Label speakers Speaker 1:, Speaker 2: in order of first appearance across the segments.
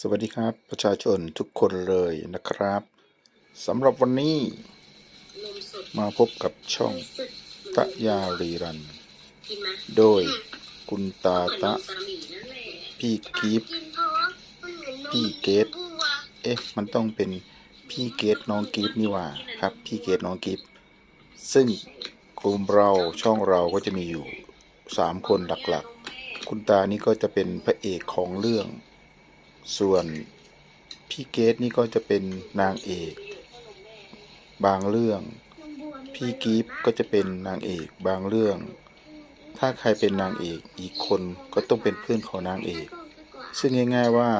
Speaker 1: สวัสดีครับ ประชาชนทุกคนเลยนะครับสำหรับวันนี้มาพบกับช่องตะยารีรัน โดยคุณตาตะ พี่กีฟ
Speaker 2: พี่เก
Speaker 1: ดเอ๊ะ มันต้องเป็นพี่เกดน้องกีฟนี่ว่าครับ พี่เกดน้องกีฟซึ่งกลุ่มเราช่องเราก็จะมีอยู่สามคนหลักๆ คุณตานี่ก็จะเป็นพระเอกของเรื่อง ส่วนพี่เกดนี่ก็จะเป็นนางเอก บางเรื่อง พี่กีฟก็จะเป็นนางเอกบางเรื่อง ถ้าใครเป็นนางเอกอีกคนก็ต้องเป็นเพื่อนของนางเอก ซึ่งง่าย ๆว่า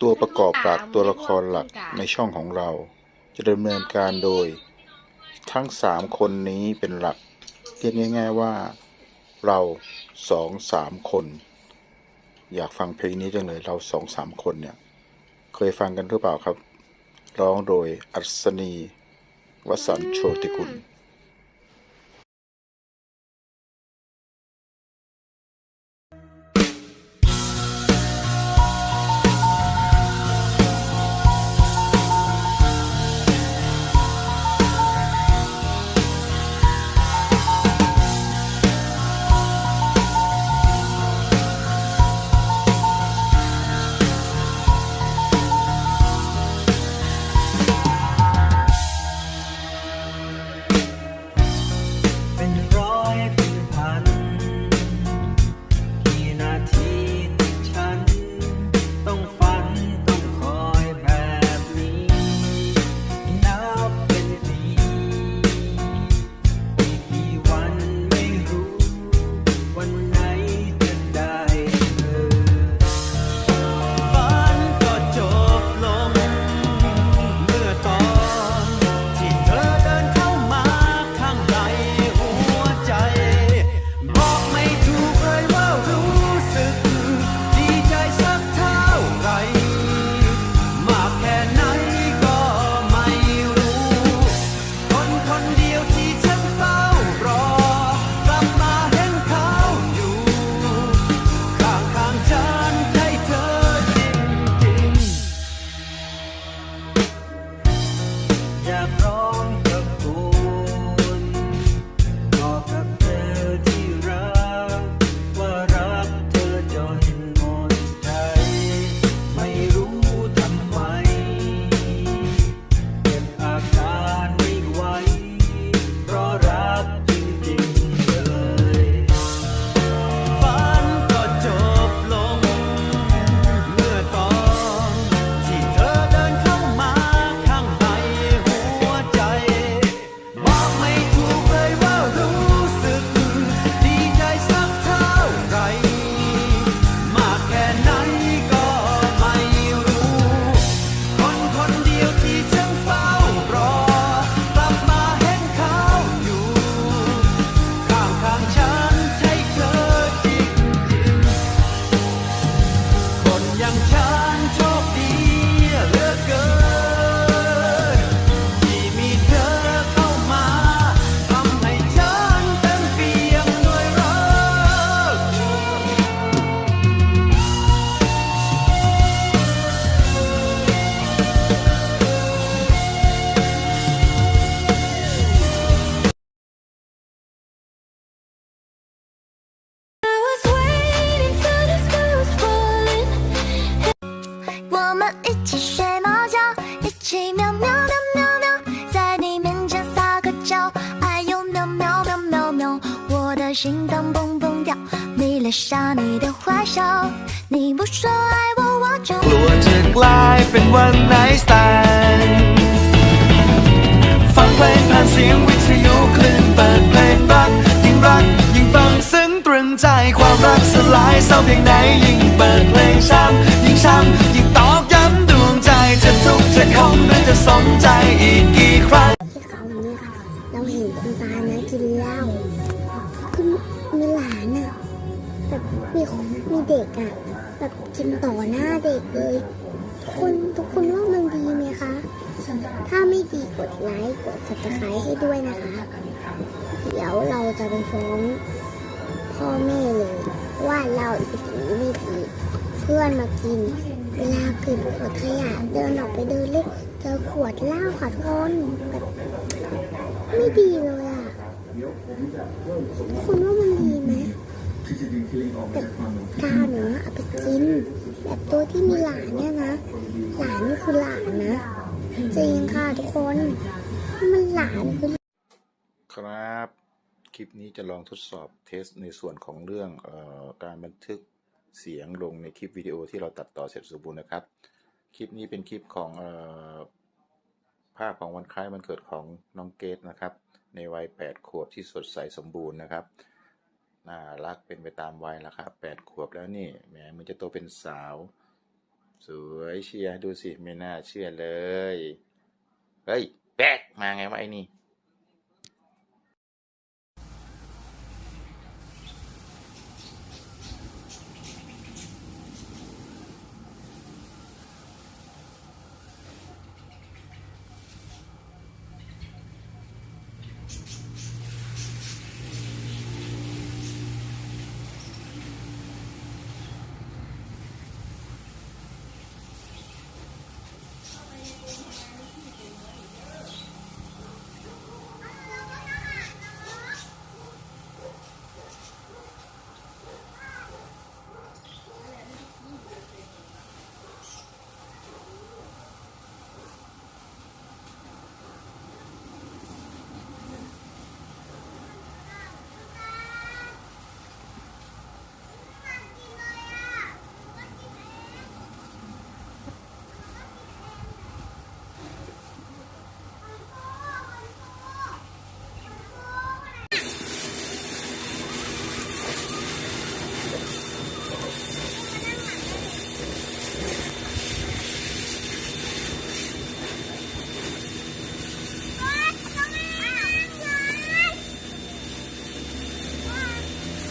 Speaker 1: ตัวประกอบหลักตัวละครหลักในช่องของเรา จะดำเนินการโดย ทั้งสามคนนี้เป็นหลักเรียกง่าย ๆว่า เราสองสามคน อยากฟังเพลงนี้จังเลยเราสองสามคนเนี่ย เคยฟังกันหรือเปล่าครับ ร้องโดยอัศนีวสันโชติกุล
Speaker 2: 一起喵喵喵喵喵，在你面前撒个娇，哎呦喵喵喵喵喵，我的心脏蹦蹦跳，你留下你的坏笑，你不说爱我我就。
Speaker 3: กลัวจะกลายเป็นวันไนสแตนฟังเพลงผ่านเสียงวิทยุคลื่นเปิดเพลงรัก ยิ่งรัก ยิ่งฟังซึ้งตรึงใจความรักสลายเศร้าเพียงไหน ยิ่งเปิดเพลงช้ำยิ่งช้ำยิ่งตอก จะคมหรือจะสมใจอีกกี่ครั้ง
Speaker 4: ที่เขาเนี่ยเราเห็นคุณตานะกินเหล้าคือมีหลานอะแบบมีมีเด็กอะแบบกินต่อหน้าเด็กเลยทุกคนทุกคนว่ามันดีไหมคะ ถ้าไม่ดีกดไลค์กด subscribe ให้ด้วยนะคะ เดี๋ยวเราจะไปฟ้องพ่อแม่เลย ว่าเราอีสีไม่ดีเพื่อนมากิน เวลาเกิดขวดขยะเดินออกไปเดินเล่นเจอขวดเหล้าขอโทษแบบไม่ดีเลยอะคุณว่ามันดีไหมแบบกาวหนูเอาไปกินแบบตัวที่มีหลานเนี่ยนะ หลานนี่คือหลานนะจริงค่ะทุกคนมันหลานคือ
Speaker 5: ครับ คลิปนี้จะลองทดสอบเทสในส่วนของเรื่องออการบันทึก เสียงลงในคลิปวิดีโอที่เราตัดต่อเสร็จสมบูรณ์นะครับ คลิปนี้เป็นคลิปของออภาพของวันคล้ายวันเกิดของน้องเกดนะครับ ในวัย 8 ขวบที่สดใสสมบูรณ์นะครับน่ารักเป็นไปตามวัยแล้วครับ8ขวบแล้วนี่แหมมันจะโตเป็นสาว สวยเชียร์ดูสิไม่น่าเชื่อเลย เฮ้ยแป๊กมาไงวะไอ้นี่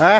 Speaker 5: ฮะ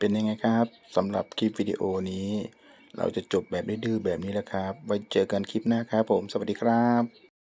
Speaker 5: เป็นยังไงครับสำหรับคลิปวิดีโอนี้ เราจะจบแบบดื้อๆแบบนี้แล้วครับ ไว้เจอกันคลิปหน้าครับผม สวัสดีครับ